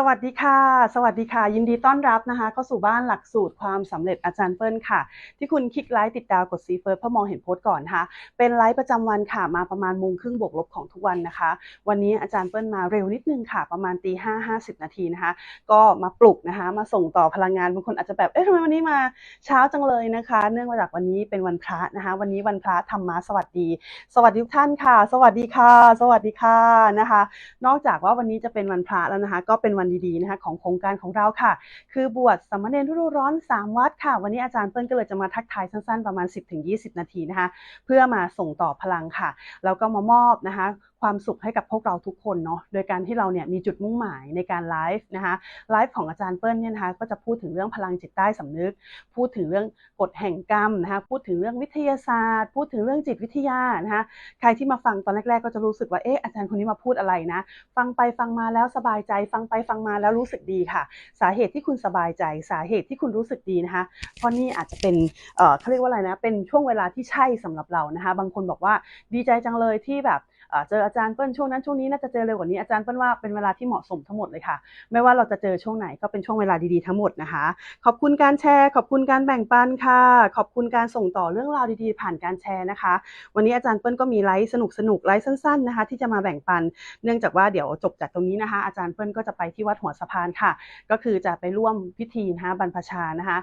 สวัสดีค่ะ สวัสดีค่ะ ยินดีต้อนรับนะคะ เข้าสู่บ้านหลักสูตรความสำเร็จอาจารย์เปิ้ลค่ะ ที่คุณคลิกไลค์ติดดาวกดซีเฟิร์สเพื่อมองเห็นโพสต์ก่อนนะคะเป็นไลฟ์ประจำวันค่ะ มาประมาณโมงครึ่งบวกลบของทุกวันนะคะ วันนี้อาจารย์เปิ้ลมาเร็วนิดนึงค่ะ ประมาณตีห้าห้าสิบนาทีนะคะ ก็มาปลุกนะคะ มาส่งต่อพลังงานบางคนอาจจะแบบ เอ๊ะทำไมวันนี้มาเช้าจังเลยนะคะ เนื่องมาจากวันนี้เป็นวันพระนะคะ วันนี้วันพระธรรมะสวัสดี สวัสดีทุกท่านค่ะ สวัสดีค่ะ สวัสดีค่ะนะคะ นอกจากว่าวันนี้จะเป็นวันพระแล้วนะคะ ก็เป็นวันดีๆนะคะของโครงการของเราค่ะ คือบวชสามเณรฤดูร้อน 3 วัดค่ะ วันนี้อาจารย์เปิ้ลก็เลยจะมาทักทายสั้นๆ ประมาณ 10-20 นาทีนะคะ เพื่อมาส่งต่อพลังค่ะ แล้วก็มามอบนะคะ ความสุขให้กับพวกเราทุกคนเนาะโดยการที่เราเนี่ยมีจุดมุ่งหมายในการไลฟ์นะคะไลฟ์ของอาจารย์เปิ้ลเนี่ยนะคะก็จะพูดถึงเรื่องพลังจิตใต้สำนึก พูดถึงเรื่องกฎแห่งกรรมนะคะพูดถึงเรื่องวิทยาศาสตร์ พูดถึงเรื่องจิตวิทยานะคะใครที่มาฟังตอนแรก ๆ ก็จะรู้สึกว่าเอ๊ะอาจารย์คนนี้มาพูดอะไรนะ ฟังไปฟังมาแล้วสบายใจ ฟังไปฟังมาแล้วรู้สึกดีค่ะ สาเหตุที่คุณสบายใจ สาเหตุที่คุณรู้สึกดีนะคะเพราะนี่อาจจะเป็นเอ่อเขาเรียกว่าอะไรนะเป็นช่วงเวลาที่ใช่สำหรับเรานะคะ บางคนบอกว่าดีใจจังเลยที่แบบ เจออาจารย์เปิ้ลช่วงนั้นช่วงนี้น่าจะเจอเร็วกว่านี้อาจารย์เปิ้ลว่าเป็นเวลาที่เหมาะสมทั้งหมดเลยค่ะ ไม่ว่าเราจะเจอช่วงไหนก็เป็นช่วงเวลาดีๆทั้งหมดนะคะ ขอบคุณการแชร์ ขอบคุณการแบ่งปันค่ะ ขอบคุณการส่งต่อเรื่องราวดีๆ ผ่านการแชร์นะคะ วันนี้อาจารย์เปิ้ลก็มีไลฟ์สนุกๆไลฟ์สั้นๆนะคะ ที่จะมาแบ่งปัน เนื่องจากว่าเดี๋ยวจบจากตรงนี้นะคะ อาจารย์เปิ้ลก็จะไปที่วัดหัวสะพานค่ะ ก็คือจะไปร่วมพิธีนะคะบรรพชานะคะ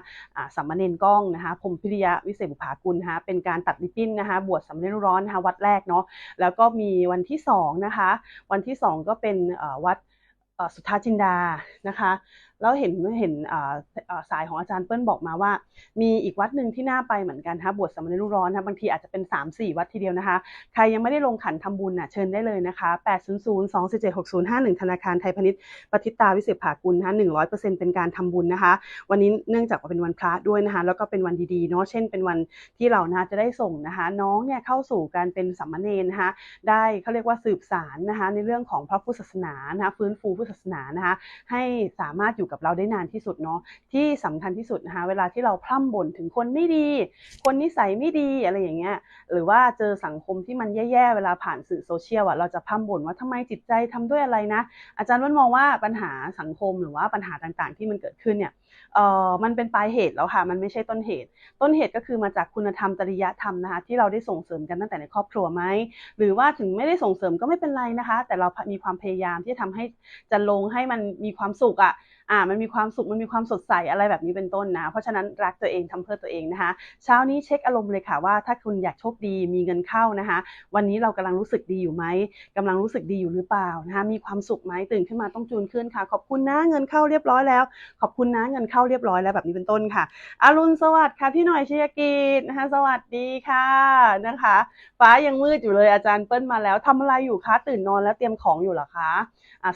สัมมาเนนก้องนะคะพรมพิริยะวิเศษบุภากุลนะคะเป็นการตัดริบบิ้นนะคะ บวชสามเณรร้อนนะคะวัดแรกเนาะแล้วก็มีวันที่สองนะคะ วันที่สองก็เป็นวัดสุทธาจินดานะคะแล้วเห็นเห็นสายของอาจารย์เปิ้ลบอกมาว่า มีอีกวัดหนึ่งที่น่าไปเหมือนกันนะคะบวชสมณรร้อนนะคะบางทีอาจจะเป็น 3-4 วัดทีเดียวนะคะ ใครยังไม่ได้ลงขันทำบุญน่ะเชิญได้เลยนะคะ800 247 6051 ธนาคารไทยพาณิชย์ปฏิตาวิเศษภากุลนะคะ100%เปอร์เซ็นต์เป็นการทำบุญนะคะ วันนี้เนื่องจากว่าเป็นวันพระด้วยนะคะ แล้วก็เป็นวันดีๆเนาะเช่นเป็นวันที่เรานะจะได้ส่งนะคะ น้องเนี่ยเข้าสู่การเป็นสามเณรนะคะได้เขาเรียกว่าสืบสารนะคะในเรื่องของพระพุทธศาสนานะคะฟื้นฟูพุทธศาสนานะคะให้สามารถอยู่กับเราได้นานที่สุดเนาะที่สำคัญที่สุดนะคะเวลาที่เราพร่ำบ่นถึงคนไม่ดี คนนิสัยไม่ดีอะไรอย่างเงี้ยหรือว่าเจอสังคมที่มันแย่ๆเวลาผ่านสื่อโซเชียลอะเราจะพร่ำบ่นว่าทำไมจิตใจทำด้วยอะไรนะ อาจารย์วันมองว่าปัญหาสังคมหรือว่าปัญหาต่างๆ ที่มันเกิดขึ้นเนี่ยเอ่อมันเป็นปลายเหตุแล้วค่ะ มันไม่ใช่ต้นเหตุ ต้นเหตุก็คือมาจากคุณธรรมจริยธรรมนะคะที่เราได้ส่งเสริมกันตั้งแต่ในครอบครัวไหมหรือว่าถึงไม่ได้ส่งเสริมก็ไม่เป็นไรนะคะ แต่เรามีความพยายามที่จะทำให้จะลงให้มันมีความสุขอะอ่ามันมีความสุขมันมีความสดใสอะไรแบบนี้เป็นต้นนะ เพราะฉะนั้นรักตัวเองทำเพื่อตัวเองนะคะเช้านี้เช็คอารมณ์เลยค่ะว่า ถ้าคุณอยากโชคดีมีเงินเข้านะคะ วันนี้เรากำลังรู้สึกดีอยู่ไหมกำลังรู้สึกดีอยู่หรือเปล่านะคะมีความสุขไหมตื่นขึ้นมาต้องจูนขึ้นค่ะ ขอบคุณนะเงินเข้าเรียบร้อยแล้ว ขอบคุณนะเงินเข้าเรียบร้อยแล้วแบบนี้เป็นต้นค่ะ อรุณสวัสดิ์ค่ะพี่หน่อยชยกิจนะคะสวัสดีค่ะนะคะ ฟ้ายังมืดอยู่เลยอาจารย์เปิ้ลมาแล้วทำอะไรอยู่คะตื่นนอนแล้วเตรียมของอยู่หรอคะ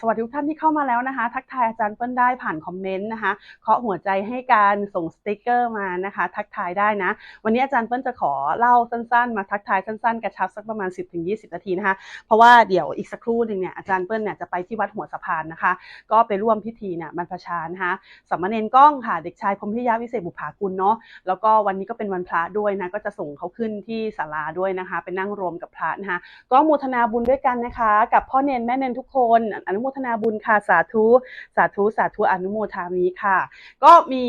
สวัสดีทุกท่านที่เข้ามาแล้วนะคะ ทักทายอาจารย์เปิ้ลได้ผ่านคอมเมนต์นะคะเคาะหัวใจให้การส่งสติกเกอร์มานะคะ ทักทายได้นะ วันนี้อาจารย์เปิ้ลจะขอเล่าสั้นๆ มาทักทายสั้นๆ กระชับสักประมาณ 10-20 นาทีนะคะ เพราะว่าเดี๋ยวอีกสักครู่หนึ่งเนี่ยอาจารย์เปิ้ลเนี่ยจะไปที่วัดหัวสะพานนะคะ ก็ไปร่วมพิธีเนี่ยบรรพชานะคะสามเณรก้องค่ะ เด็กชายพรมพิยาวิเศษบุภากุลเนาะแล้วก็วันนี้ก็เป็นวันพระด้วยนะ ก็จะส่งเขาขึ้นที่ศาลาด้วยนะคะไปนั่งรวมกับพระนะคะก็โมทนาบุญด้วยกันนะคะ กับพ่อเนนแม่เนนทุกคน อนุโมทนาบุญค่ะสาธุสาธุสาธุอนุโมทามิค่ะ ก็มี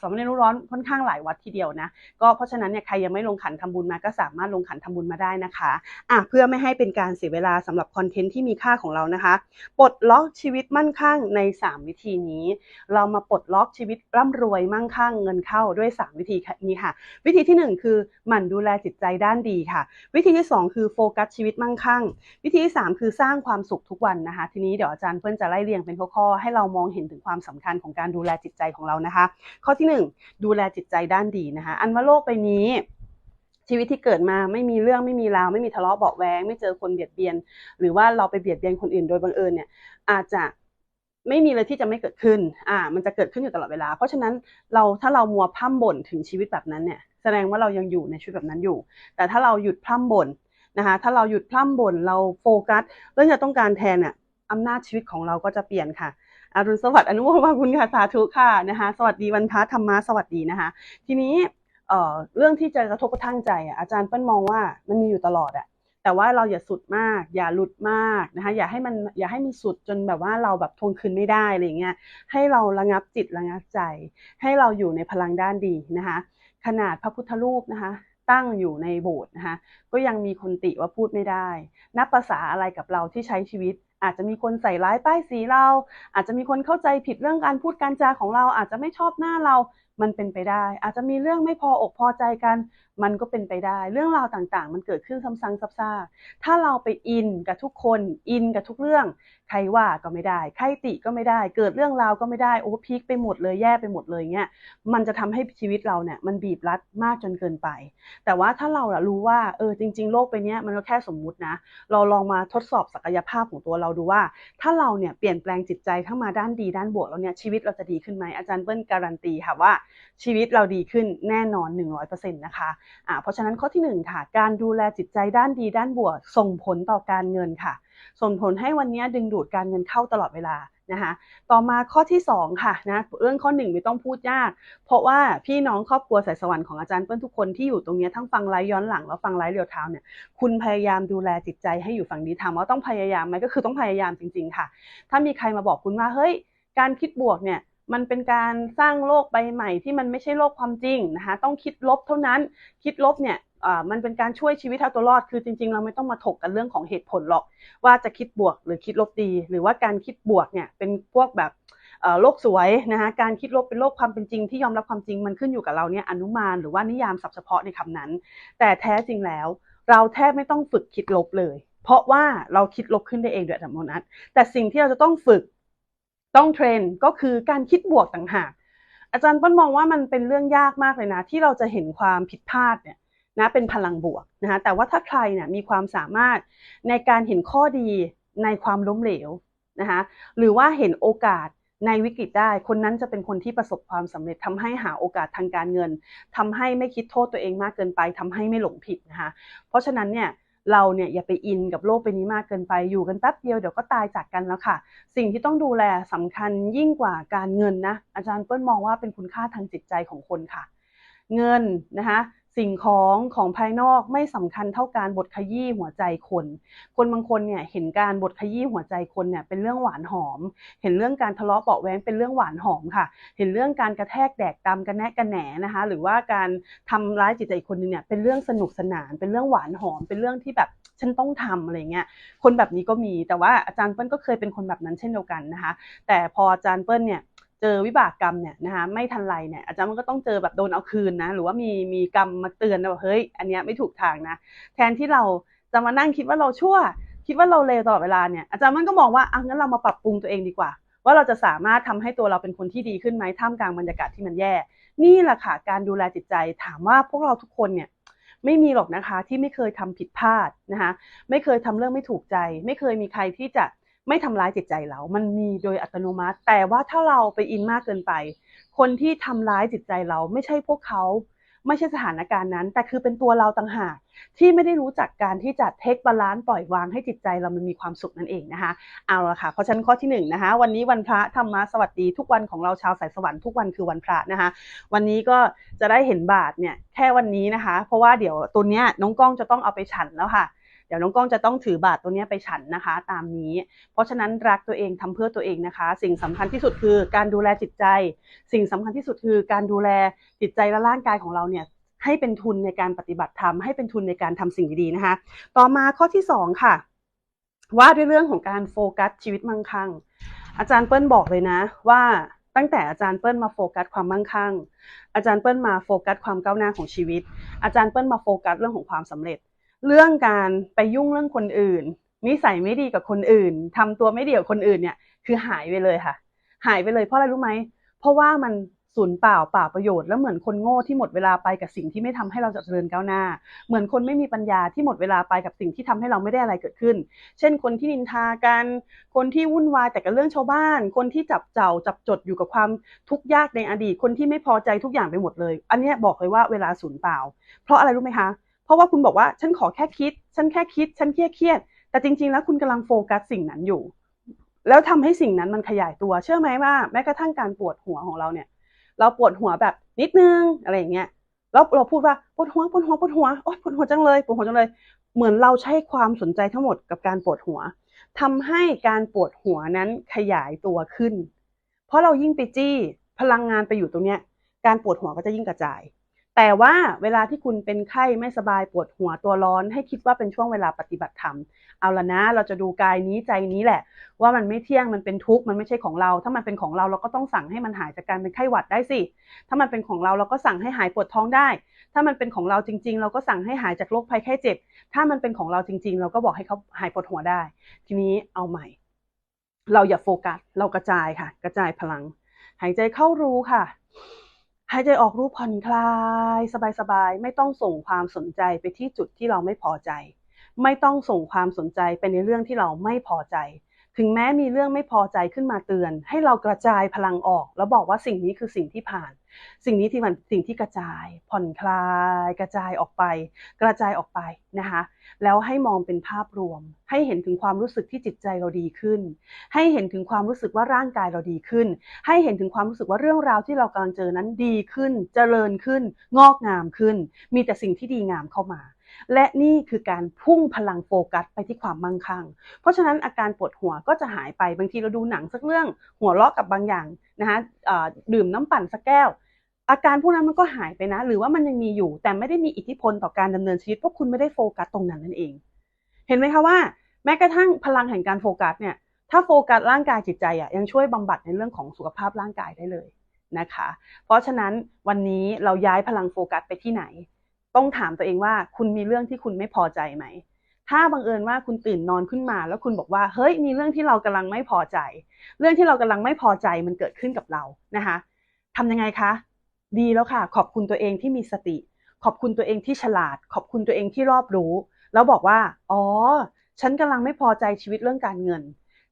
สามเณรรู้ร้อนค่อนข้างหลายวัดทีเดียวนะก็เพราะฉะนั้นเนี่ยใครยังไม่ลงขันทำบุญมาก็สามารถลงขันทำบุญมาได้นะคะอะเพื่อไม่ให้เป็นการเสียเวลาสำหรับคอนเทนต์ที่มีค่าของเรานะคะปลดล็อกชีวิตมั่นคงใน 3 วิธีนี้ เรามาปลดล็อกชีีวิตร่ำรวยมั่งคั่งเงินเข้าด้วย 3 วิธีนี้ค่ะ วิธีที่ 1 คือหมั่นดูแลจิตใจด้านดีค่ะ วิธีที่ 2 คือโฟกัสชีวิตมั่งคั่ง วิธีที่ 3 คือสร้างความสุขทุกวันนะคะ ทีนี้เดี๋ยวอาจารย์เพื่อนจะไล่เรียงเป็นข้อๆให้เรามองเห็นถึงความสำคัญของการดูแลจิตใจของเรานะคะ ข้อที่ 1 ดูแลจิตใจด้านดีนะคะ อันว่าโลกใบนี้ชีวิตที่เกิดมาไม่มีเรื่องไม่มีราว ไม่มีทะเลาะเบาแวงไม่เจอคนเบียดเบียน หรือว่าเราไปเบียดเบียนคนอื่นโดยบังเอิญเนี่ยอาจจะ ไม่มีเลยที่จะไม่เกิดขึ้น อ่า มันจะเกิดขึ้นอยู่ตลอดเวลา เพราะฉะนั้นเราถ้าเรามัวพร่ำบ่นถึงชีวิตแบบนั้นเนี่ย แสดงว่าเรายังอยู่ในชีวิตแบบนั้นอยู่ แต่ถ้าเราหยุดพร่ำบ่นนะคะ ถ้าเราหยุดพร่ำบ่นเราโฟกัสเรื่องที่เราต้องการแทนเนี่ยอำนาจชีวิตของเราก็จะเปลี่ยนค่ะอรุณสวัสดิ์อนุโมทนาคุณค่ะสาธุค่ะนะคะ สวัสดีวันพระธรรมะสวัสดีนะคะ ทีนี้เอ่อเรื่องที่จะกระทบกระทั่งใจอะอาจารย์เปิ้ลมองว่ามันมีอยู่ตลอดอะ แต่ว่าเราอย่าสุดมาก อย่าหลุดมากนะคะอย่าให้มันอย่าให้มันสุดจนแบบว่าเราแบบทวงคืนไม่ได้อะไรเงี้ยให้เราระงับจิตระงับใจ ให้เราอยู่ในพลังด้านดีนะคะขนาดพระพุทธรูปนะคะตั้งอยู่ในโบสถ์นะคะก็ยังมีคนติว่าพูดไม่ได้ นับภาษาอะไรกับเราที่ใช้ชีวิต อาจจะมีคนใส่ร้ายป้ายสีเรา อาจจะมีคนเข้าใจผิดเรื่องการพูดการจาของเรา อาจจะไม่ชอบหน้าเรามันเป็นไปได้ อาจจะมีเรื่องไม่พออกพอใจกันมันก็เป็นไปได้ เรื่องราวต่างๆ มันเกิดขึ้นซ้ำๆซับๆถ้าเราไปอินกับทุกคน อินกับทุกเรื่อง ใครว่าก็ไม่ได้ ใครติก็ไม่ได้ เกิดเรื่องราวก็ไม่ได้ โอ้พีคไปหมดเลย แย่ไปหมดเลยเงี้ย มันจะทำให้ชีวิตเราเนี่ย มันบีบรัดมากจนเกินไป แต่ว่าถ้าเรารู้ว่า เออ จริง ๆ โลกไปเนี้ยมันก็แค่สมมุตินะ เราลองมาทดสอบศักยภาพของตัวเราดูว่า ถ้าเราเนี่ยเปลี่ยนแปลงจิตใจเข้ามาด้านดีด้านบวกแล้วเนี่ย ชีวิตเราจะดีขึ้นไหมอาจารย์เปิ้ลการันตีค่ะว่าชีวิตเราดีขึ้นแน่นอน 100%นะคะเพราะฉะนั้นข้อที่1ค่ะ การดูแลจิตใจด้านดีด้านบวก ส่งผลต่อการเงินค่ะ ส่งผลให้วันนี้ดึงดูดการเงินเข้าตลอดเวลานะคะต่อมาข้อที่ 2 ค่ะนะเรื่องข้อ 1 ไม่ต้องพูดยาก เพราะว่าพี่น้องครอบครัวสายสวรรค์ของอาจารย์เปิ้ลทุกคนที่อยู่ตรงนี้ทั้งฟังไลฟ์ย้อนหลังแล้วฟังไลฟ์เรียวเท้าเนี่ยคุณพยายามดูแลจิตใจให้อยู่ฝั่งนี้ถามว่าต้องพยายามไหมก็คือต้องพยายามจริง ๆ ค่ะ ถ้ามีใครมาบอกคุณว่าเฮ้ยการคิดบวกเนี่ย มันเป็นการสร้างโลกใบใหม่ที่มันไม่ใช่โลกความจริงนะคะต้องคิดลบเท่านั้นคิดลบเนี่ยมันเป็นการช่วยชีวิตเอาตัวรอด คือจริง ๆ เราไม่ต้องมาถกกันเรื่องของเหตุผลหรอก ว่าจะคิดบวกหรือคิดลบดี หรือว่าการคิดบวกเนี่ยเป็นพวกแบบโลกสวยนะคะการคิดลบเป็นโลกความเป็นจริงที่ยอมรับความจริงมันขึ้นอยู่กับเราเนี่ยอนุมานหรือว่านิยามศัพท์เฉพาะในคำนั้น แต่แท้จริงแล้ว เราแทบไม่ต้องฝึกคิดลบเลย เพราะว่าเราคิดลบขึ้นได้เองโดยอัตโนมัติแต่สิ่งที่เราจะต้องฝึก ต้องเทรนก็คือการคิดบวกต่างหาก อาจารย์ป้นมองว่ามันเป็นเรื่องยากมากเลยนะ ที่เราจะเห็นความผิดพลาดเนี่ยนะเป็นพลังบวกนะคะแต่ว่าถ้าใครเนี่ยมีความสามารถในการเห็นข้อดีในความล้มเหลวนะคะหรือว่าเห็นโอกาสในวิกฤตได้ คนนั้นจะเป็นคนที่ประสบความสำเร็จทำให้หาโอกาสทางการเงินทำให้ไม่คิดโทษตัวเองมากเกินไปทำให้ไม่หลงผิดนะคะเพราะฉะนั้นเนี่ย เราเนี่ยอย่าไปอินกับโลกใบนี้มากเกินไปอยู่กันแป๊บเดียวเดี๋ยวก็ตายจากกันแล้วค่ะ สิ่งที่ต้องดูแลสำคัญยิ่งกว่าการเงินนะอาจารย์เปิ้ลมองว่าเป็นคุณค่าทางจิตใจของคนค่ะ เงินนะคะ สิ่งของของภายนอกไม่สำคัญเท่าการบทขยี้หัวใจคน คนบางคนเนี่ยเห็นการบทขยี้หัวใจคนเนี่ยเป็นเรื่องหวานหอม เห็นเรื่องการทะเลาะเบาแว้งเป็นเรื่องหวานหอมค่ะ เห็นเรื่องการกระแทกแดกตามกันแนะกันแหนนะคะ หรือว่าการทำร้ายจิตใจคนนึงเนี่ยเป็นเรื่องสนุกสนาน เป็นเรื่องหวานหอม เป็นเรื่องที่แบบฉันต้องทำอะไรเงี้ย คนแบบนี้ก็มี แต่ว่าอาจารย์เปิ้ลก็เคยเป็นคนแบบนั้นเช่นเดียวกันนะคะ แต่พออาจารย์เปิ้ลเนี่ย เจอวิบากกรรมเนี่ยนะคะไม่ทันไรเนี่ยอาจารย์มันก็ต้องเจอแบบโดนเอาคืนนะหรือว่ามีมีกรรมมาเตือนนะว่าเฮ้ยอันนี้ไม่ถูกทางนะแทนที่เราจะมานั่งคิดว่าเราชั่ว คิดว่าเราเลวตลอดเวลาเนี่ยอาจารย์มันก็มองว่าอะงั้นเรามาปรับปรุงตัวเองดีกว่า ว่าเราจะสามารถทำให้ตัวเราเป็นคนที่ดีขึ้นไหมท่ามกลางบรรยากาศที่มันแย่ นี่แหละค่ะการดูแลจิตใจถามว่าพวกเราทุกคนเนี่ยไม่มีหรอกนะคะที่ไม่เคยทำผิดพลาดนะคะไม่เคยทำเรื่องไม่ถูกใจ ไม่เคยมีใครที่จะ ไม่ทำร้ายจิตใจเรา มันมีโดยอัตโนมัติ แต่ว่าถ้าเราไปอินมากเกินไป คนที่ทำร้ายจิตใจเราไม่ใช่พวกเขา ไม่ใช่สถานการณ์นั้น แต่คือเป็นตัวเราต่างหากที่ไม่ได้รู้จักการที่จะเทคบาลานซ์ปล่อยวางให้จิตใจเรามันมีความสุขนั่นเองนะคะ เอาละค่ะเพราะฉะนั้นข้อที่1นนะคะ วันนี้วันพระธรรมะสวัสดีทุกวันของเราชาวสายสวรรค์ทุกวันคือวันพระนะคะ วันนี้ก็จะได้เห็นบาทเนี่ยแค่วันนี้นะคะ เพราะว่าเดี๋ยวตัวเนี้ยน้องก้องจะต้องเอาไปฉันแล้วค่ะ ดี๋ยวน้องก้องจะต้องถือบาตรตัวนี้ไปฉันนะคะ ตามนี้ เพราะฉะนั้นรักตัวเองทำเพื่อตัวเองนะคะ สิ่งสำคัญที่สุดคือการดูแลจิตใจ สิ่งสำคัญที่สุดคือการดูแลจิตใจและร่างกายของเราเนี่ยให้เป็นทุนในการปฏิบัติธรรมให้เป็นทุนในการทำสิ่งดีๆนะคะ ต่อมาข้อที่ 2 ค่ะ ว่าด้วยเรื่องของการโฟกัสชีวิตมั่งคั่ง อาจารย์เปิ้ลบอกเลยนะ ว่าตั้งแต่อาจารย์เปิ้ลมาโฟกัสความมั่งคั่ง อาจารย์เปิ้ลมาโฟกัสความก้าวหน้าของชีวิต อาจารย์เปิ้ลมาโฟกัสเรื่องของความสำเร็จ เรื่องการไปยุ่งเรื่องคนอื่น นิสัยไม่ดีกับคนอื่นทำตัวไม่ดีกับคนอื่นเนี่ย คือหายไปเลยค่ะ หายไปเลยเพราะอะไรรู้ไหม เพราะว่ามันสูญเปล่าเปล่าประโยชน์แล้วเหมือนคนโง่ที่หมดเวลาไปกับสิ่งที่ไม่ทำให้เราเจริญก้าวหน้า เหมือนคนไม่มีปัญญาที่หมดเวลาไปกับสิ่งที่ทำให้เราไม่ได้อะไรเกิดขึ้น เช่น คนที่นินทากัน คนที่วุ่นวายแต่กับเรื่องชาวบ้าน คนที่จับเจ้าจับจดอยู่กับความทุกข์ยากในอดีต คนที่ไม่พอใจทุกอย่างไปหมดเลย อันนี้บอกเลยว่าเวลาสูญเปล่า เพราะอะไรรู้ไหมคะ ราะว่าคุณบอกว่าฉันขอแค่คิด ฉันแค่คิด ฉันเครียดเครียด แต่จริง ๆ แล้วคุณกำลังโฟกัสสิ่งนั้นอยู่ แล้วทำให้สิ่งนั้นมันขยายตัว เชื่อไหมว่าแม้กระทั่งการปวดหัวของเราเนี่ย เราปวดหัวแบบนิดนึงอะไรอย่างเงี้ย แล้วเราพูดว่าปวดหัวปวดหัวปวดหัว โอ๊ยปวดหัวจังเลย ปวดหัวจังเลย เหมือนเราใช้ความสนใจทั้งหมดกับการปวดหัวทำให้การปวดหัวนั้นขยายตัวขึ้น เพราะเรายิ่งไปจี้ พลังงานไปอยู่ตรงเนี้ย การปวดหัวก็จะยิ่งกระจาย แต่ว่าเวลาที่คุณเป็นไข้ไม่สบายปวดหัวตัวร้อน ให้คิดว่าเป็นช่วงเวลาปฏิบัติธรรมเอาละนะ เราจะดูกายนี้ใจนี้แหละ ว่ามันไม่เที่ยงมันเป็นทุกข์มันไม่ใช่ของเรา ถ้ามันเป็นของเราเราก็ต้องสั่งให้มันหายจากการเป็นไข้หวัดได้สิ ถ้ามันเป็นของเราเราก็สั่งให้หายปวดท้องได้ ถ้ามันเป็นของเราจริง ๆ เราก็สั่งให้หายจากโรคภัยไข้เจ็บ ถ้ามันเป็นของเราจริง ๆ เราก็บอกให้เขาหายปวดหัวได้ ทีนี้เอาใหม่ เราอย่าโฟกัสเรากระจายค่ะ กระจายพลัง หายใจเข้ารู้ค่ะ หายใจออกรู้ผ่อนคลาย สบายๆ ไม่ต้องส่งความสนใจไปที่จุดที่เราไม่พอใจ ไม่ต้องส่งความสนใจไปในเรื่องที่เราไม่พอใจ ถึงแม้มีเรื่องไม่พอใจขึ้นมาเตือน ให้เรากระจายพลังออก แล้วบอกว่าสิ่งนี้คือสิ่งที่ผ่าน สิ่งนี้ที่มันสิ่งที่กระจาย ผ่อนคลาย กระจายออกไป กระจายออกไปนะคะแล้วให้มองเป็นภาพรวม ให้เห็นถึงความรู้สึกที่จิตใจเราดีขึ้น ให้เห็นถึงความรู้สึกว่าร่างกายเราดีขึ้น ให้เห็นถึงความรู้สึกว่าเรื่องราวที่เรากำลังเจอนั้นดีขึ้น เจริญขึ้น งอกงามขึ้น มีแต่สิ่งที่ดีงามเข้ามา และนี่คือการพุ่งพลังโฟกัสไปที่ความมั่งคั่ง เพราะฉะนั้นอาการปวดหัวก็จะหายไปบางทีเราดูหนังสักเรื่องหัวเราะกับบางอย่างนะคะดื่มน้ำปั่นสักแก้ว อาการพวกนั้นมันก็หายไปนะ หรือว่ามันยังมีอยู่แต่ไม่ได้มีอิทธิพลต่อการดำเนินชีวิตเพราะคุณไม่ได้โฟกัสตรงนั้นนั่นเอง เห็นไหมคะว่า แม้กระทั่งพลังแห่งการโฟกัสเนี่ยถ้าโฟกัสร่างกายจิตใจอะยังช่วยบำบัดในเรื่องของสุขภาพร่างกายได้เลยนะคะ เพราะฉะนั้นวันนี้เราย้ายพลังโฟกัสไปที่ไหน ต้องถามตัวเองว่าคุณมีเรื่องที่คุณไม่พอใจไหม ถ้าบังเอิญว่าคุณตื่นนอนขึ้นมา แล้วคุณบอกว่าเฮ้ยมีเรื่องที่เรากำลังไม่พอใจ เรื่องที่เรากำลังไม่พอใจมันเกิดขึ้นกับเรานะคะทำยังไงคะ ดีแล้วค่ะ ขอบคุณตัวเองที่มีสติ ขอบคุณตัวเองที่ฉลาด ขอบคุณตัวเองที่รอบรู้ แล้วบอกว่า อ๋อ ฉันกำลังไม่พอใจชีวิตเรื่องการเงิน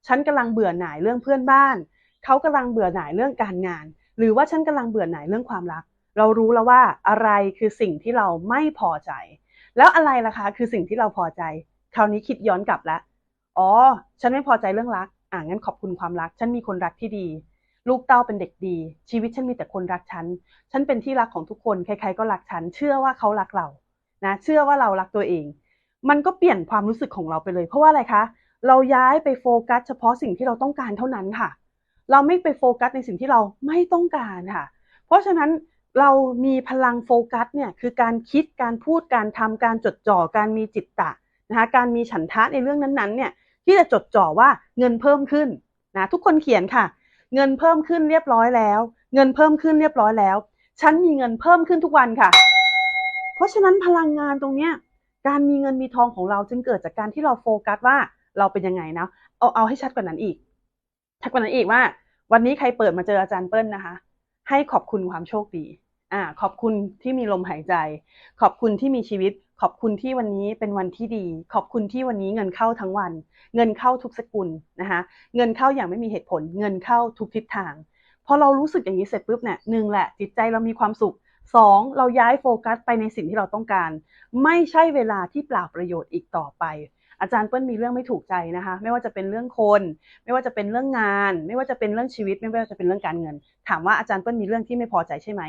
ฉันกำลังเบื่อหน่ายเรื่องเพื่อนบ้าน เขากำลังเบื่อหน่ายเรื่องการงาน หรือว่าฉันกำลังเบื่อหน่ายเรื่องความรัก เรารู้แล้วว่าอะไรคือสิ่งที่เราไม่พอใจ แล้วอะไรล่ะคะ คือสิ่งที่เราพอใจ คราวนี้คิดย้อนกลับแล้วอ๋อ ฉันไม่พอใจเรื่องรัก อ่างั้นขอบคุณความรัก ฉันมีคนรักที่ดี ลูกเต้าเป็นเด็กดี ชีวิตฉันมีแต่คนรักฉัน ฉันเป็นที่รักของทุกคน ใคร ๆ ก็รักฉัน เชื่อว่าเขารักเรา นะ เชื่อว่าเรารักตัวเอง มันก็เปลี่ยนความรู้สึกของเราไปเลย เพราะว่าอะไรคะ เราย้ายไปโฟกัส เฉพาะสิ่งที่เราต้องการเท่านั้นค่ะ เราไม่ไปโฟกัสในสิ่งที่เราไม่ต้องการค่ะ เพราะฉะนั้น เรามีพลังโฟกัสเนี่ยคือการคิดการพูดการทำการจดจ่อการมีจิตตะนะคะการมีฉันทะในเรื่องนั้นๆเนี่ยที่จะจดจ่อว่าเงินเพิ่มขึ้นนะทุกคนเขียนค่ะ เงินเพิ่มขึ้นเรียบร้อยแล้ว เงินเพิ่มขึ้นเรียบร้อยแล้ว ฉันมีเงินเพิ่มขึ้นทุกวันค่ะ เพราะฉะนั้นพลังงานตรงเนี้ยการมีเงินมีทองของเราจึงเกิดจากการที่เราโฟกัสว่าเราเป็นยังไงนะเอาเอาให้ชัดกว่านั้นอีกชัดกว่านั้นอีกว่า วันนี้ใครเปิดมาเจออาจารย์เปิ้ลนะคะ ให้ขอบคุณความโชคดีอ่าขอบคุณที่มีลมหายใจ ขอบคุณที่มีชีวิต ขอบคุณที่วันนี้เป็นวันที่ดี ขอบคุณที่วันนี้เงินเข้าทั้งวัน เงินเข้าทุกสกุลนะคะเงินเข้าอย่างไม่มีเหตุผล เงินเข้าทุกทิศทางพอเรารู้สึกอย่างนี้เสร็จปุ๊บเนี่ยหนึ่งแหละจิตใจเรามีความสุขสองเราย้ายโฟกัสไปในสิ่งที่เราต้องการ ไม่ใช่เวลาที่เปล่าประโยชน์อีกต่อไป อาจารย์เปิ้ลมีเรื่องไม่ถูกใจนะคะ ไม่ว่าจะเป็นเรื่องคน ไม่ว่าจะเป็นเรื่องงาน ไม่ว่าจะเป็นเรื่องชีวิต ไม่ว่าจะเป็นเรื่องการเงิน ถามว่าอาจารย์เปิ้ลมีเรื่องที่ไม่พอใจใช่ไหม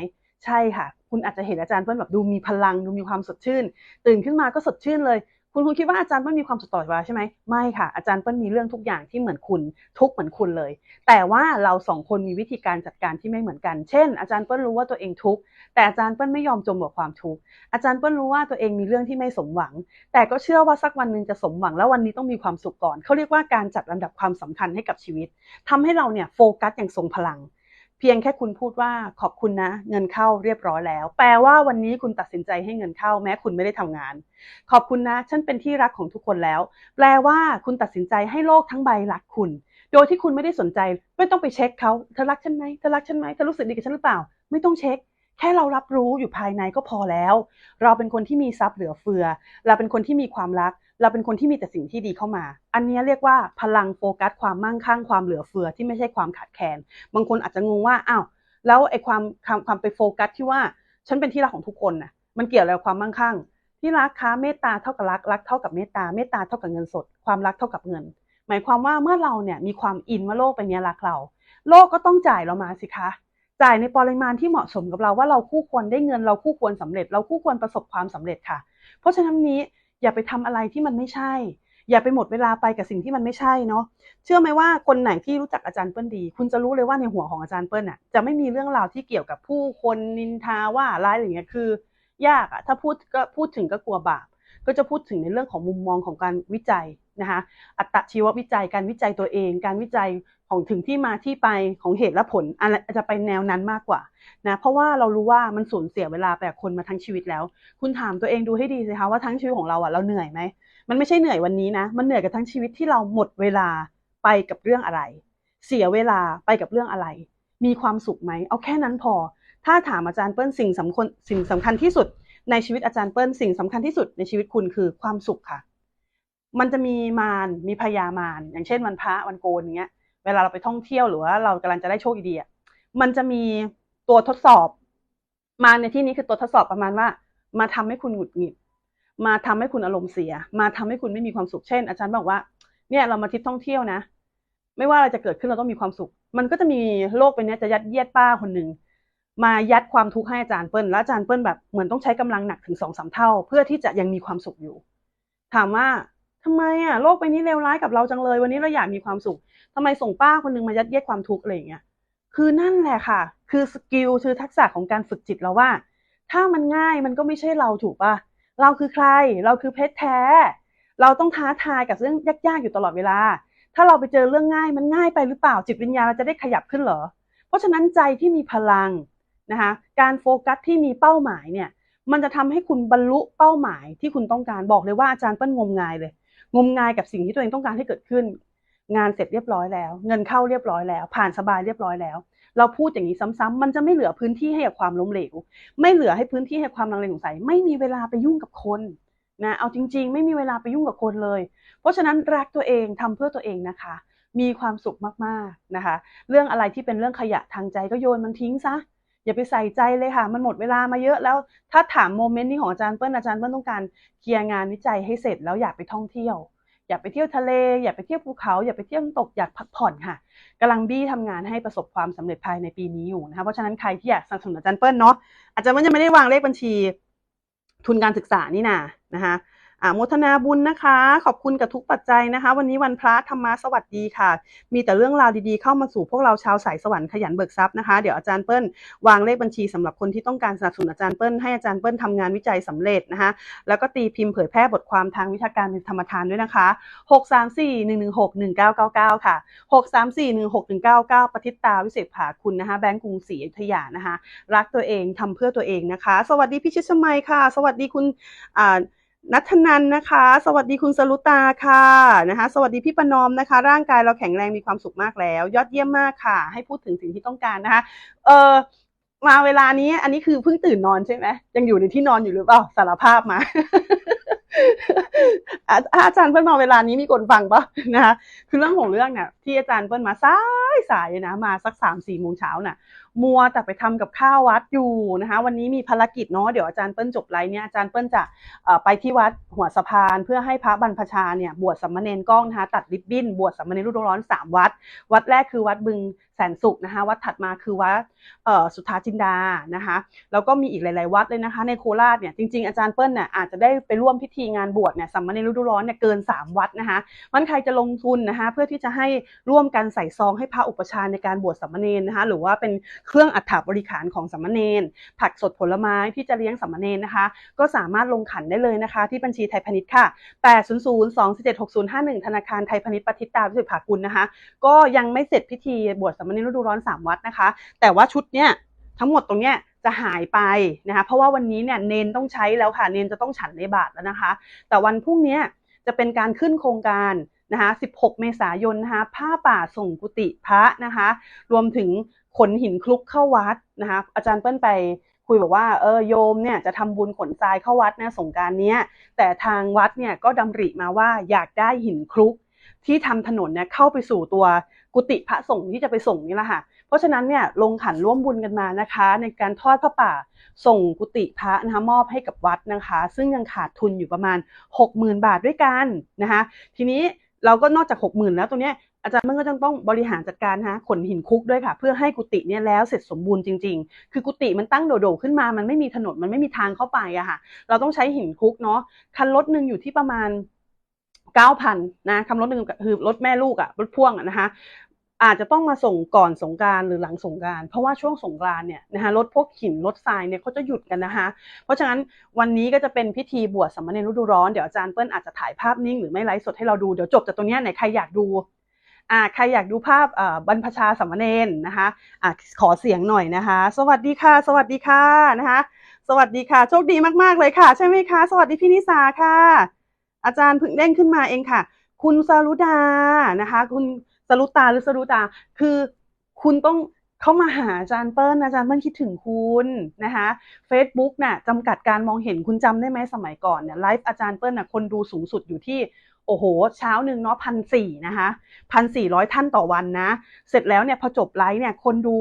ใช่ค่ะ คุณอาจจะเห็นอาจารย์เปิ้ลแบบดูมีพลังดูมีความสดชื่น ตื่นขึ้นมาก็สดชื่นเลย คุณคุณคิดว่าอาจารย์เปิ้ลมีความสุขตลอดเวลาใช่ไหมไม่ค่ะ อาจารย์เปิ้ลมีเรื่องทุกอย่างที่เหมือนคุณ ทุกเหมือนคุณเลย แต่ว่าเราสองคนมีวิธีการจัดการที่ไม่เหมือนกัน เช่น อาจารย์เปิ้ลรู้ว่าตัวเองทุกข์แต่อาจารย์เปิ้ลไม่ยอมจมกับความทุกข์อาจารย์เปิ้ลรู้ว่าตัวเองมีเรื่องที่ไม่สมหวัง แต่ก็เชื่อว่าสักวันหนึ่งจะสมหวัง แล้ววันนี้ต้องมีความสุขก่อนเขาเรียกว่าการจัดลำดับความสำคัญให้กับชีวิตทำให้เราเนี่ยโฟกัสอย่างทรงพลังเพียงแค่คุณพูดว่าขอบคุณนะ เงินเข้าเรียบร้อยแล้ว แปลว่าวันนี้คุณตัดสินใจให้เงินเข้า แม้คุณไม่ได้ทำงาน ขอบคุณนะ ฉันเป็นที่รักของทุกคนแล้ว แปลว่าคุณตัดสินใจให้โลกทั้งใบรักคุณ โดยที่คุณไม่ได้สนใจ ไม่ต้องไปเช็คเขาเธอรักฉันไหมเธอรักฉันไหมเธอรู้สึกดีกับฉันหรือเปล่า ไม่ต้องเช็ค แค่เรารับรู้อยู่ภายในก็พอแล้ว เราเป็นคนที่มีทรัพย์เหลือเฟือ เราเป็นคนที่มีความรัก เราเป็นคนที่มีแต่สิ่งที่ดีเข้ามา อันนี้เรียกว่าพลังโฟกัสความมั่งคั่งความเหลือเฟือที่ไม่ใช่ความขาดแคลน บางคนอาจจะงงว่าอ้าวแล้วไอ้ความความความไปโฟกัสที่ว่าฉันเป็นที่รักของทุกคนนะมันเกี่ยวอะไรกับความมั่งคั่ง ที่รักคะเมตตาเท่ากับรักรักเท่ากับเมตตาเมตตาเท่ากับเงินสด ความรักเท่ากับเงิน หมายความว่าเมื่อเราเนี่ยมีความอินว่าโลกเป็นนี้รักเรา โลกก็ต้องจ่ายเรามาสิคะ จ่ายในปริมาณที่เหมาะสมกับเราว่าเราคู่ควรได้เงินเราคู่ควรสำเร็จ เราคู่ควรประสบความสำเร็จค่ะ เพราะฉะนั้นนี้อย่าไปทำอะไรที่มันไม่ใช่ อย่าไปหมดเวลาไปกับสิ่งที่มันไม่ใช่เนาะเชื่อไหมว่าคนไหนที่รู้จักอาจารย์เปิ้ลดี คุณจะรู้เลยว่าในหัวของอาจารย์เปิ้ลน่ะจะไม่มีเรื่องราวที่เกี่ยวกับผู้คนนินทาว่าร้ายอะไรอย่างเงี้ยคือ ยากอะถ้าพูดก็พูดถึงก็กลัวบาป ก็จะพูดถึงในเรื่องของมุมมองของการวิจัยนะคะอัตชีววิจัยการวิจัยตัวเอง การวิจัยของถึงที่มาที่ไปของเหตุและผลอะไรจะไปแนวนั้นมากกว่านะเพราะว่าเรารู้ว่ามันสูญเสียเวลาไปกับคนมาทั้งชีวิตแล้ว คุณถามตัวเองดูให้ดีสิคะว่าทั้งชีวิตของเราอะเราเหนื่อยไหมมันไม่ใช่เหนื่อยวันนี้นะมันเหนื่อยกับทั้งชีวิตที่เราหมดเวลาไปกับเรื่องอะไร เสียเวลาไปกับเรื่องอะไร มีความสุขไหมเอาแค่นั้นพอ ถ้าถามอาจารย์เปิ้ลสิ่งสำคัญสิ่งสำคัญที่สุด ในชีวิตอาจารย์เปิ้ลสิ่งสำคัญที่สุดในชีวิตคุณคือความสุขค่ะ มันจะมีมารมีพยามารอย่างเช่นวันพระวันโกนอย่างเงี้ย เวลาเราไปท่องเที่ยวหรือว่าเรากำลังจะได้โชคดีอะมันจะมีตัวทดสอบมาในที่นี้คือตัวทดสอบประมาณว่า มาทำให้คุณหงุดหงิด มาทำให้คุณอารมณ์เสีย มาทำให้คุณไม่มีความสุขเช่น อาจารย์บอกว่า เนี่ยเรามาทริปท่องเที่ยวนะ ไม่ว่าอะไรจะเกิดขึ้นเราต้องมีความสุข มันก็จะมีโลกไปเนี้ยจะยัดเยียดป้าคนหนึ่ง มายัดความทุกข์ให้อาจารย์เปิ้ลแล้วอาจารย์เปิ้ลแบบเหมือนต้องใช้กำลังหนักถึงสองสามเท่า เพื่อที่จะยังมีความสุขอยู่ ถามว่าทำไมอะโลกใบนี้เลวร้ายกับเราจังเลย วันนี้เราอยากมีความสุขทำไมส่งป้าคนหนึงมายัดเยียดความทุกข์อะไรอย่างเงี้ยคือนั่นแหละค่ะ คือสกิลคือทักษะของการฝึกจิตเราว่า ถ้ามันง่ายมันก็ไม่ใช่เราถูกป่ะเราคือใคร เราคือเพชรแท้ เราต้องท้าทายกับเรื่องยากๆอยู่ตลอดเวลา ถ้าเราไปเจอเรื่องง่ายมันง่ายไปหรือเปล่าจิตวิญญาณเราจะได้ขยับขึ้นเหรอ เพราะฉะนั้นใจที่มีพลัง นะคะการโฟกัสที่มีเป้าหมายเนี่ยมันจะทำให้คุณบรรลุเป้าหมายที่คุณต้องการบอกเลยว่าอาจารย์เปิ้ลงมงายเลย งมงายกับสิ่งที่ตัวเองต้องการให้เกิดขึ้น งานเสร็จเรียบร้อยแล้ว เงินเข้าเรียบร้อยแล้ว ผ่านสบายเรียบร้อยแล้ว เราพูดอย่างนี้ซ้ำๆมันจะไม่เหลือพื้นที่ให้กับความล้มเหลว ไม่เหลือให้พื้นที่ให้ความลังเลสงสัย ไม่มีเวลาไปยุ่งกับคนนะเอาจริง ๆ ไม่มีเวลาไปยุ่งกับคนเลย เพราะฉะนั้นรักตัวเองทำเพื่อตัวเองนะคะ มีความสุขมากๆนะคะ เรื่องอะไรที่เป็นเรื่องขยะทางใจก็โยนมันทิ้งซะ อย่าไปใส่ใจเลยค่ะ มันหมดเวลามาเยอะแล้ว ถ้าถามโมเมนต์นี้ของอาจารย์เปิ้ลอาจารย์เปิ้ลต้องการเคลียร์งานวิจัยให้เสร็จแล้วอยากไปท่องเที่ยว อยากไปเที่ยวทะเล อยากไปเที่ยวภูเขา อยากไปเที่ยวตกอยากพักผ่อนค่ะกำลังบี้ทำงานให้ประสบความสำเร็จภายในปีนี้อยู่นะคะเพราะฉะนั้นใครที่อยากสนับสนุนอาจารย์เปิ้ลเนาะอาจารย์เปิ้ลยังไม่ได้วางเลขบัญชี ทุนการศึกษานี่นานะคะ อ่าโมทนาบุญนะคะ ขอบคุณกับทุกปัจจัยนะคะ วันนี้วันพระธรรมะสวัสดีค่ะ มีแต่เรื่องราวดีๆเข้ามาสู่พวกเราชาวสายสวรรค์ขยันเบิกทรัพย์นะคะ เดี๋ยวอาจารย์เปิ้ลวางเลขบัญชีสำหรับคนที่ต้องการสนับสนุนอาจารย์เปิ้ลให้อาจารย์เปิ้ลทำงานวิจัยสำเร็จนะคะ แล้วก็ตีพิมพ์เผยแพร่บทความทางวิชาการเป็นธรรมทานด้วยนะคะ6 3 4 1 1 6 1 9 9 9 ค่ะ 6 3 4 1 6 1 9 9ปฏิตตาวิเศษผาคุณนะคะ แบงก์กรุงศรีอยุธยานะคะ รักตัวเองทำเพื่อตัวเองนะคะ สวัสดีพี่ชิดชมัยค่ะ สวัสดีคุณอ่า นัทนันนะคะ สวัสดีคุณสรุตาค่ะนะคะ สวัสดีพี่ประนอมนะคะ ร่างกายเราแข็งแรงมีความสุขมากแล้ว ยอดเยี่ยมมากค่ะ ให้พูดถึงสิ่งที่ต้องการนะคะ เออมาเวลานี้อันนี้คือเพิ่งตื่นนอนใช่ไหมยังอยู่ในที่นอนอยู่หรือเปล่าสารภาพมา อาอาจารย์เปิ้ลมาเวลานี้มีคนฟังปะนะคะคือเรื่องของเรื่องเนี่ยที่อาจารย์เปิ้ลมาสายสายนะมาสักสามสี่โมงเช้าน่ะมัวแต่ไปทำกับข้าววัดอยู่นะคะ วันนี้มีภารกิจเนาะเดี๋ยวอาจารย์เปิ้ลจบไลฟ์เนี่ยอาจารย์เปิ้ลจะไปที่วัดหัวสะพานเพื่อให้พระบรรพชาเนี่ยบวชสามมาเณรก้องนะคะตัดริบบิ้น บวชสามมาเณรฤดูร้อนสามวัด วัดแรกคือวัดบึงแสนสุขนะคะ วัดถัดมาคือวัดสุทธาจินดานะคะแล้วก็มีอีกหลาย ๆ วัดเลยนะคะ ในโคราชเนี่ยจริง ๆ อาจารย์เปิ้ลเนี่ยอาจจะได้ไปร่วมพิธีงานบวชเนี่ยสามมเณรฤดูร้อนเนี่ยเกิน 3 วัดนะคะมันใครจะลงทุนนะคะเพื่อที่จะให้ร่วมกันใส่ซองให้พระอุปชาในการบวชสามเณรนะคะหรือว่าเป็นเครื่องอัฐบริขารของสามมเณรผักสดผลไม้ที่จะเลี้ยงสามเณรนะคะ ก็สามารถลงขันได้เลยนะคะ ที่บัญชีไทยพาณิชย์ค่ะ 800 2 7 6051 ธนาคารไทยพาณิชย์ปฏิตตาวิสุทธิภากุลนะคะ ก็ยังไม่เสร็จพิธีบวชสามมเณรฤดูร้อน 3 วัดนะคะ แต่ว่าชุดเนี้ยทั้งหมดตรงเนี้ย จะหายไปนะคะเพราะว่าวันนี้เนี่ยเนนต้องใช้แล้วค่ะ เนนจะต้องฉันในบาทแล้วนะคะ แต่วันพรุ่งนี้จะเป็นการขึ้นโครงการนะคะ 16 เมษายนนะคะผ้าป่าส่งกุฏิพระนะคะ รวมถึงขนหินคลุกเข้าวัดนะคะ อาจารย์เปิ้ลไปคุยบอกว่าเออโยมเนี่ยจะทำบุญขนทรายเข้าวัดนะสงการเนี้ยแต่ทางวัดเนี่ยก็ดำริมาว่าอยากได้หินคลุกที่ทำถนนเนี่ยเข้าไปสู่ตัวกุฏิพระสงฆ์ที่จะไปส่งนี่แหละค่ะ ราะฉะนั้นเนี่ยลงขันร่วมบุญกันมานะคะ ในการทอดพระป่าส่งกุฏิพระนะคะมอบให้กับวัดนะคะ ซึ่งยังขาดทุนอยู่ประมาณ 60,000 บาทด้วยกันนะคะทีนี้เราก็นอกจากหกหมื่นแล้วตัวเนี้ยอาจารย์มันก็จะต้องบริหารจัดการฮะขนหินคุกด้วยค่ะ เพื่อให้กุฏิเนี่ยแล้วเสร็จสมบูรณ์จริง ๆ คือกุฏิมันตั้งโดดๆขึ้นมา มันไม่มีถนนมันไม่มีทางเข้าไปอะค่ะ เราต้องใช้หินคุกเนาะคันรถหนึ่งอยู่ที่ประมาณเก้าพันนะคำรถหนึ่งคือรถแม่ลูกอะรถพ่วงอะนะคะ อาจจะต้องมาส่งก่อนสงการหรือหลังสงการ เพราะว่าช่วงสงกานต์เนี่ยนะคะรถพวกหินรถทรายเนี่ยเขาจะหยุดกันนะคะ เพราะฉะนั้นวันนี้ก็จะเป็นพิธีบวชสามเณรฤดูร้อนเดี๋ยวอาจารย์เปิ้ลอาจจะถ่ายภาพนิ่งหรือไม่ไลฟ์สดให้เราดูเดี๋ยวจบจากตรงนี้ไหนใครอยากดูอ่าใครอยากดูภาพบรรพชาสามเณรนะคะอ่าขอเสียงหน่อยนะคะ สวัสดีค่ะ สวัสดีค่ะนะคะ สวัสดีค่ะ โชคดีมากๆเลยค่ะ ใช่ไหมคะ สวัสดีพี่นิสาค่ะ อาจารย์เพิ่งเด้งขึ้นมาเองค่ะ คุณสรุดานะคะ คุณ สรุตาหรือสรุตา คือคุณต้องเข้ามาหาอาจารย์เปิ้ลอาจารย์เปิ้ลคิดถึงคุณนะคะ Facebook น่ะจำกัดการมองเห็นคุณจำได้ไหมสมัยก่อนเนี่ยไลฟ์อาจารย์เปิ้ลน่ะคนดูสูงสุดอยู่ที่ โอ้โห เช้าหนึ่งเนาะพันสี่นะคะพันสี่ร้อยท่านต่อวันนะ เสร็จแล้วเนี่ยพอจบไลฟ์เนี่ยคนดู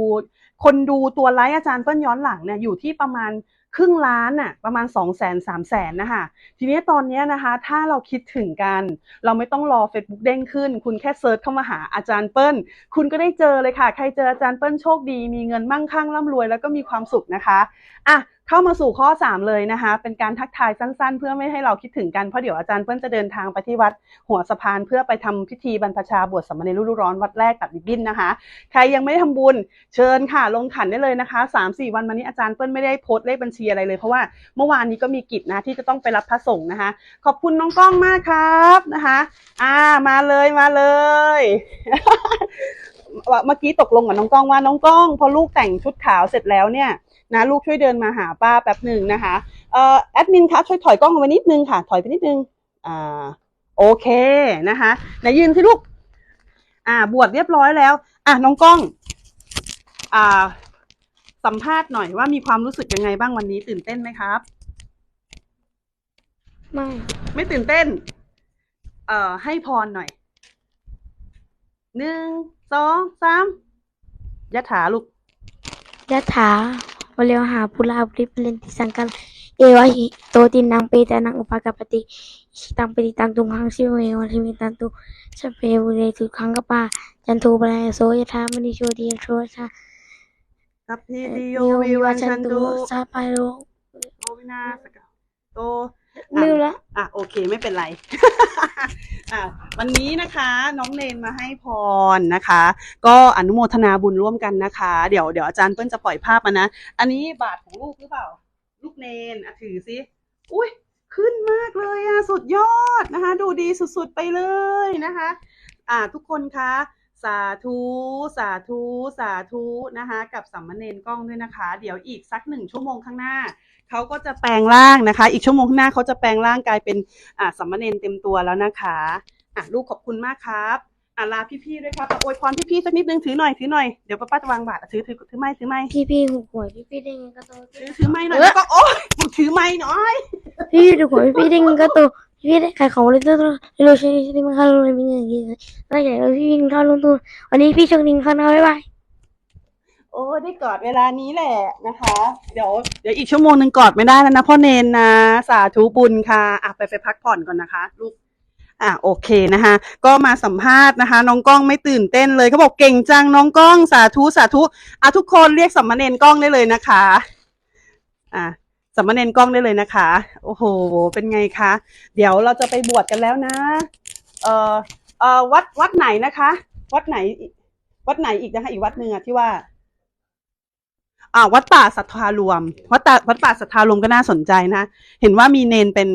คนดูตัวไลฟ์อาจารย์เปิ้ลย้อนหลังเนี่ยอยู่ที่ประมาณครึ่งล้านน่ะประมาณ2องแสนสามแสนนะคะทีนี้ตอนนี้นะคะ ถ้าเราคิดถึงกัน เราไม่ต้องรอ Facebook เด้งขึ้น คุณแค่เซิร์ชเข้ามาหาอาจารย์เปิ้ล คุณก็ได้เจอเลยค่ะ ใครเจออาจารย์เปิ้ลโชคดี มีเงินมั่งคั่งร่ำรวยแล้วก็มีความสุขนะคะอะ เข้ามาสู่ข้อ 3 เลยนะคะ เป็นการทักทายสั้นๆ เพื่อไม่ให้เราคิดถึงกัน เพราะเดี๋ยวอาจารย์เปิ้ลจะเดินทางไปที่วัดหัวสะพานเพื่อไปทำพิธีบรรพชาบวชสมเณรฤดูร้อนวัดแรกตัดริบบิ้นนะคะ ใครยังไม่ได้ทำบุญเชิญค่ะ ลงขันได้เลยนะคะ3าสี่วันมานี้อาจารย์เปิ้ลไม่ได้โพสต์เลขบัญชีอะไรเลย เพราะว่าเมื่อวานนี้ก็มีกิจนะที่จะต้องไปรับพระสงฆ์นะคะ ขอบคุณน้องก้องมากครับนะคะ อ่ามาเลยมาเลยเมื่อกี้ตกลงกับน้องก้องว่าน้องก้อง พอลูกแต่งชุดขาวเสร็จแล้วเนี่ย นะลูกช่วยเดินมาหาป้าแป๊บหนึ่งนะคะเอ่อแอดมินคะช่วยถอยกล้องออกมานิดนึงค่ะ ถอยไปนิดนึงอ่าโอเคนะคะไหนยืนสิลูก อ่า บวชเรียบร้อยแล้ว อะน้องก้อง อ่า สัมภาษณ์หน่อยว่ามีความรู้สึกยังไงบ้างวันนี้ ตื่นเต้นไหมครับ ไม่ไม่ตื่นเต้น เอ่อ ให้พรหน่อยหนึ่งสองสามยะถาลูกยะถา วเรียวหาปุราบริปเลนติสังกัลเอวะหิโตตินังเปตานังอุปกปปติชิตังปฏิตังตุงหังสิเววัทิมิตันตุสพเพบุเรตุขังกปาจันโทปรายโสยถามณิโชติยโชชาสัพพิเอติโยโยวิวิวัวัชชัชันนตุตุสัพพะโลโอวินาสกะโต ลืมละอะโอเคไม่เป็นไร อะวันนี้นะคะน้องเนนมาให้พรนะคะ ก็อนุโมทนาบุญร่วมกันนะคะ เดี๋ยวเดี๋ยวอาจารย์เปิ้ลจะปล่อยภาพมานะ อันนี้บาทของลูกหรือเปล่า ลูกเนนอะถือสิอุ้ยขึ้นมากเลยอะสุดยอดนะคะ ดูดีสุดๆไปเลยนะคะ อ่าทุกคนคะสาธุสาธุสาธุนะคะ กับสัมมเนนกล้องด้วยนะคะ เดี๋ยวอีกสักหนึ่งชั่วโมงข้างหน้า เขาก็จะแปลงร่างนะคะ อีกชั่วโมงข้างหน้าเขาจะแปลงร่างกลายเป็นอ่าสัมมเนนเต็มตัวแล้วนะคะอะลูกขอบคุณมากครับอะลาพี่ๆด้วยครับอวยพรพี่ๆสักนิดนึงถือหน่อยถือหน่อยเดี๋ยวป้าป้าจะวางบาตรอะถือถือถือไม้ถือไม้พี่พี่หูหวยพี่พี่ได้เงินก็โตถือถือไม้หน่อยแล้วก็โอ๊ยถือไม้หน่อย พี่ดูหวยพี่ได้เงินก็โตพี่ได้ขายของเลยตัวตัวเร็วๆใช่ไหมที่มันเข้าลงเลยมีเงินกี่แล้วใหญ่แล้วพี่วิ่งเข้าลงตัววันนี้พี่โชคดีข้างหน้าบ๊ายบาย โอ้ได้กอดเวลานี้แหละนะคะ เดี๋ยวเดี๋ยวอีกชั่วโมงหนึ่งกอดไม่ได้แล้วนะพ่อเนนนะ สาธุบุญค่ะอะไปไปพักผ่อนก่อนนะคะ ลูกอะโอเคนะคะ ก็มาสัมภาษณ์นะคะ น้องกล้องไม่ตื่นเต้นเลยเขาบอกเก่งจังน้องกล้องสาธุสาธุอะทุกคนเรียกสัมมาเนนกล้องได้เลยนะคะอะสัมมาเนนกล้องได้เลยนะคะ โอ้โห เป็นไงคะ เดี๋ยวเราจะไปบวชกันแล้วนะ เอ่อเอ่อวัดวัดไหนนะคะ วัดไหน วัดไหนอีกนะคะ อีกวัดหนึ่งอะที่ว่า อ่าวัดป่าสัทธารวม วัดตาวัดป่าสัทธารวมก็น่าสนใจนะ เห็นว่ามีเนนเป็น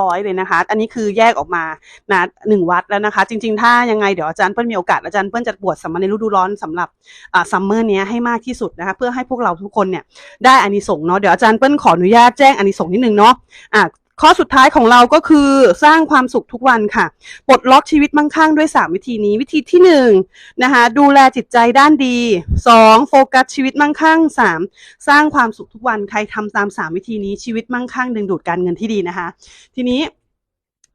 ร้อยๆเลยนะคะ อันนี้คือแยกออกมานะหนึ่งวัดแล้วนะคะ จริง ๆ ถ้ายังไงเดี๋ยวอาจารย์เปิ้ลมีโอกาสอาจารย์เปิ้ลจะบวชสามเณรฤดูร้อนสำหรับซัมเมอร์นี้ให้มากที่สุดนะคะ เพื่อให้พวกเราทุกคนเนี่ยได้อานิสงส์เนาะ เดี๋ยวอาจารย์เปิ้ลขออนุญาตแจ้งอานิสงส์นิดนึงเนาะอ่า ข้อสุดท้ายของเราก็คือสร้างความสุขทุกวันค่ะ ปลดล็อกชีวิตมั่งคั่งด้วย 3 วิธีนี้ วิธีที่1นะคะดูแลจิตใจด้านดี 2. โฟกัสชีวิตมั่งคั่ง 3. สร้างความสุขทุกวันใครทำตาม 3 วิธีนี้ชีวิตมั่งคั่ง ดึงดูดการเงินที่ดีนะคะ ทีนี้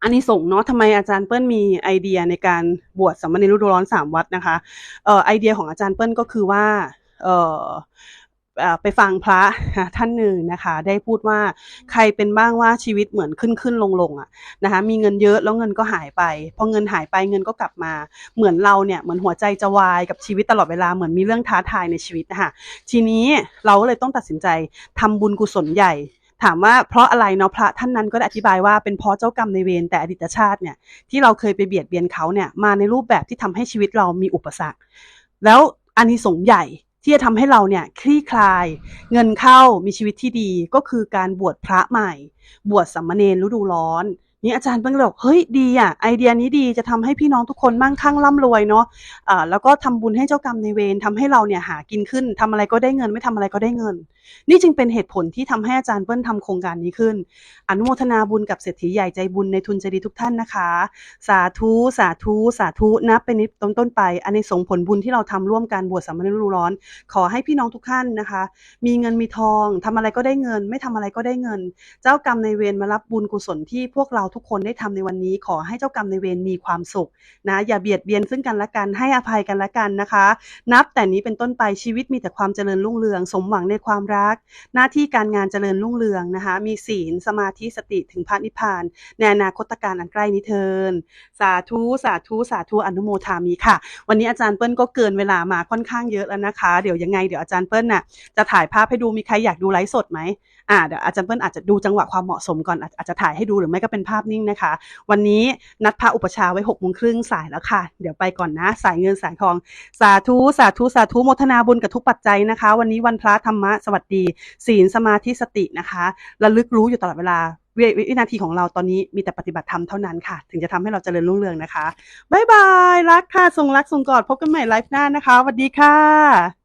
อันนี้ส่งเนาะทำไมอาจารย์เปิ้ลมีไอเดียในการบวชสามเณรฤดูร้อนสามวัดนะคะเอ่อไอเดียของอาจารย์เปิ้ลก็คือว่าเอ่อ ไปฟังพระท่านหนึ่งนะคะ ได้พูดว่าใครเป็นบ้างว่าชีวิตเหมือนขึ้นขึ้นลงลงอะนะคะมีเงินเยอะแล้วเงินก็หายไป พอเงินหายไปเงินก็กลับมา เหมือนเราเนี่ยเหมือนหัวใจจะวายกับชีวิตตลอดเวลาเหมือนมีเรื่องท้าทายในชีวิตนะคะทีนี้เราก็เลยต้องตัดสินใจทำบุญกุศลใหญ่ถามว่าเพราะอะไรเนาะพระท่านนั้นก็ได้อธิบายว่าเป็นเพราะเจ้ากรรมในเวรแต่อดีตชาติเนี่ยที่เราเคยไปเบียดเบียนเขาเนี่ยมาในรูปแบบที่ทำให้ชีวิตเรามีอุปสรรค แล้วอานิสงส์ใหญ่ ที่จะทำให้เราเนี่ยคลี่คลาย เงินเข้ามีชีวิตที่ดีก็คือการบวชพระใหม่ บวชสัมมเนรฤดูร้อน นี่อาจารย์เพิ่งเลยบอกเฮ้ยดีอะไอเดียนี้ดีจะทำให้พี่น้องทุกคนมั่งคั่งร่ำรวยเนาะอ่าแล้วก็ทำบุญให้เจ้ากรรมในเวรทำให้เราเนี่ยหากินขึ้นทำอะไรก็ได้เงินไม่ทำอะไรก็ได้เงิน นี่จึงเป็นเหตุผลที่ทำให้อาจารย์เปิ้ลทำโครงการนี้ขึ้น อนุโมทนาบุญกับเศรษฐีใหญ่ใจบุญในทุนจดีทุกท่านนะคะ สาธุสาธุสาธุนับเป็นนิดต้นต้นไป อันในสงผลบุญที่เราทำร่วมกันบวชสามเณรฤดูร้อน ขอให้พี่น้องทุกท่านนะคะ มีเงินมีทองทำอะไรก็ได้เงิน ไม่ทำอะไรก็ได้เงิน เจ้ากรรมในเวรมารับบุญกุศลที่พวกเราทุกคนได้ทำในวันนี้ ขอให้เจ้ากรรมในเวรมีความสุขนะอย่าเบียดเบียนซึ่งกันและกันให้อภัยกันและกันนะคะ นับแต่นี้เป็นต้นไปชีวิตมีแต่ความเจริญรุ่งเรือง สมหวังในความรัก หน้าที่การงานเจริญรุ่งเรืองนะคะ มีศีลสมาธิสติถึงพระนิพพานในอนาคตการอันใกล้นี้เทิน สาธุสาธุสาธุอนุโมทามีค่ะ วันนี้อาจารย์เปิ้ลก็เกินเวลามาค่อนข้างเยอะแล้วนะคะ เดี๋ยวยังไงเดี๋ยวอาจารย์เปิ้ลน่ะจะถ่ายภาพให้ดูมีใครอยากดูไลฟ์สดไหม อ่าเดี๋ยวอาจารย์เปิ้ลอาจจะดูจังหวะความเหมาะสมก่อนอาจจะถ่ายให้ดูหรือไม่ก็เป็นภาพนิ่งนะคะ วันนี้นัดพระอุปชาไว้หกโมงครึ่งสายแล้วค่ะ เดี๋ยวไปก่อนนะ สายเงินสายทองสาธุสาธุสาธุโมทนาบุญกับทุกปัจจัยนะคะ วันนี้วันพระธรรมะสวัสดี ศีลสมาธิสตินะคะระลึกรู้อยู่ตลอดเวลาวินาทีของเราตอนนี้มีแต่ปฏิบัติธรรมเท่านั้นค่ะ ถึงจะทำให้เราเจริญรุ่งเรืองนะคะบายบายรักค่ะส่งรักส่งกอดพบกันใหม่ไลฟ์หน้านะคะสวัสดีค่ะ